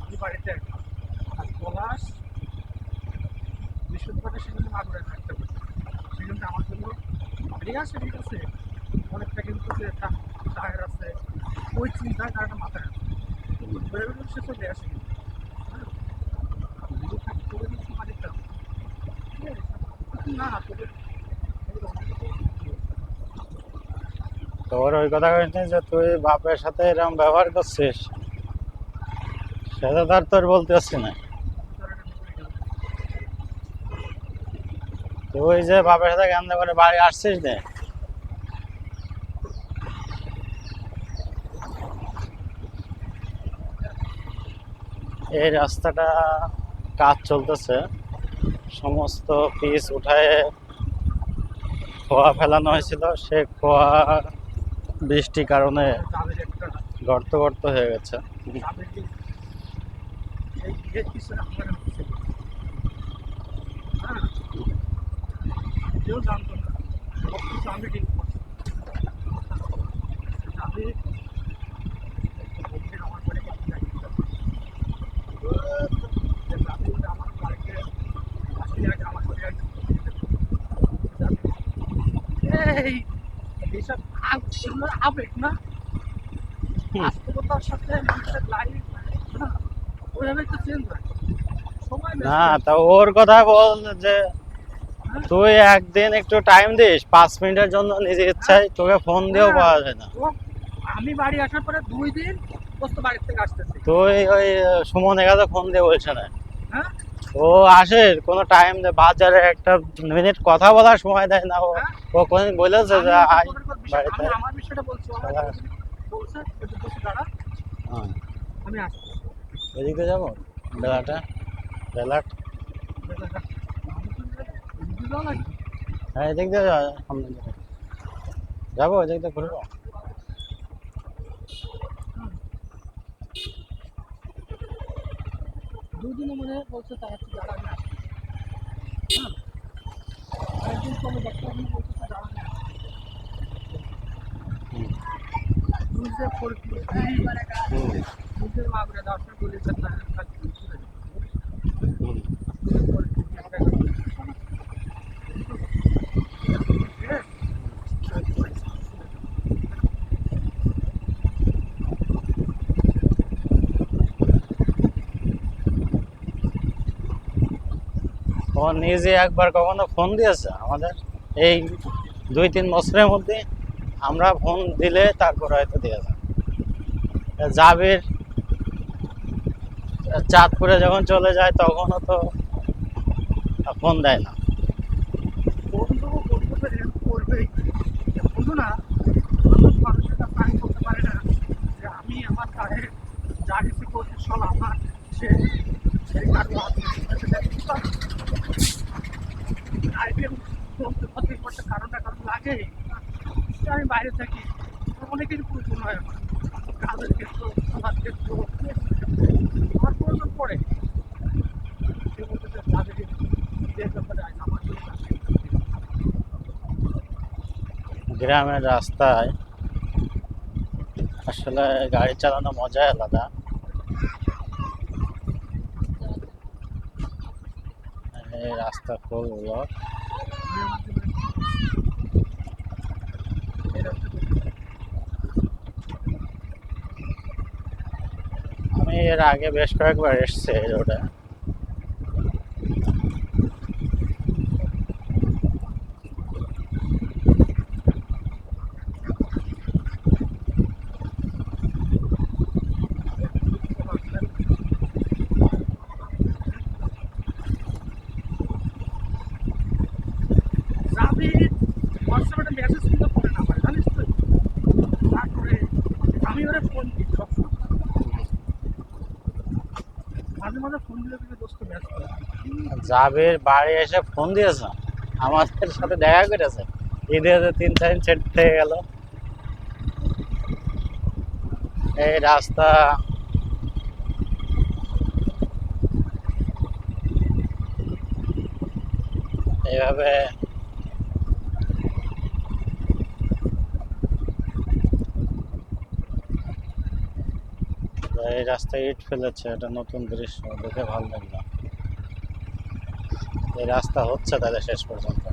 আমি বাড়িতে। আর পলাশ বৃহস্পতিবারে সেখানে মাগুরে থাকতে পারে সেখানে আমার জন্য আছে ঠিক অনেকটা কিন্তু যে টায়ার আছে ওই চিন্তায় তার মাথায় আছে সে চলে আসে আছে? না, তোদের অনেক কিছু- তোর ওই কথা কইছিস যে তুই বাপের সাথে এরকম ব্যবহার করছিস, সেটা তার তোর বলতে পারছি না। তুই যে বাপের সাথে গান্ধা করে বাড়ি আসছিস নে এই রাস্তাটা কাজ চলতেছে, সমস্ত পিস উঠায় খোয়া ফেলানো হয়েছিল, সে খোয়া বৃষ্টির কারণে গর্ত গর্ত হয়ে গেছে। তাদের কিছু বাড়ি বাড়ি এগুলো আবেগ না বাস্তবতার সাথে মানুষের লাইফ ওইভাবে চেঞ্জ হয় না তা ওর কথা বল যে তুই একদিন একটু টাইম দিস পাঁচ মিনিটের জন্য নিজের ইচ্ছায় তোকে ফোন দিয়েও। পাওয়া যায় না। আমি বাড়ি আসার পরে দুই দিন বাড়ির থেকে আসতেছি। তুই ওই সুমন এগাতে ফোন দিয়ে বলছে না। হ্যাঁ? ও আসে কোনো টাইম দে বাজারে একটা মিনিট কথা বলার সময় দেয় না ও। হ্যাঁ? ও কোনদিন বলেছে যে আমি আমার বিষয়টা বলছি হ্যাঁ। বলছে একটু দাঁড়া। হ্যাঁ। আমি আসছি। এদিকে যাব? বেলাটা? বেলাট? হ্যাঁ এদিক দিয়ে যা সামনে দিকে। যাব এদিক দিয়ে ঘুরবো। দুদিনে মনে হয় বলছে তার একটু দাঁড়া আমি আসছি। হ্যাঁ। একদিন কোনো ডাক্তার বলছে দাঁড়া আমি আসছি হুম। ও নিজে একবার কখনো ফোন দিয়েছে আমাদের? এই দুই তিন বছরের মধ্যে আমরা ফোন দিলে তারপর হয়তো দিয়েছে জাবির চাঁদপুরে যখন চলে যায় তখনও তো ফোন দেয় না। কারণ কারণ বাইরে থাকি। আমার অনেকেরই প্রয়োজন হয় আমার। কাজের ক্ষেত্র আমার ক্ষেত্র, আমার প্রয়োজন পড়ে। গ্রামের রাস্তায় আসলে গাড়ি চালানো মজাই আলাদা। রাস্তা ফুল এর আগে বেশ কয়েকবার এসছি এই রোডে। রাবি হোয়াটসঅ্যাপে মেসেজ কিন্তু করে না আমার জানিস তো? তারপরে আমি ওরা ফোন দিই সবসময় মাঝে মাঝে ফোন দিলে কিন্তু দোস্ত ব্যস্ত জাবির বাড়ি এসে ফোন দিয়েছে। আমাদের সাথে দেখা করেছে। ঈদে তিন চার সেট থেকে গেল। এই রাস্তা। এইভাবে এই রাস্তায় ইট ফেলেছে, এটা নতুন দৃশ্য, দেখে ভালো লাগল। এই রাস্তা হচ্ছে তাহলে শেষ পর্যন্ত।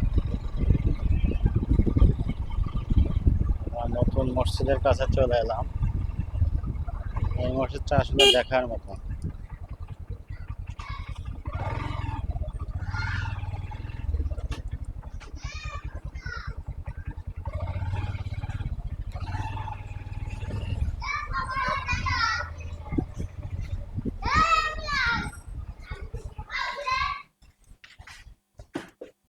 নতুন মসজিদের কাছে চলে এলাম। এই মসজিদটা আসলে দেখার মতো।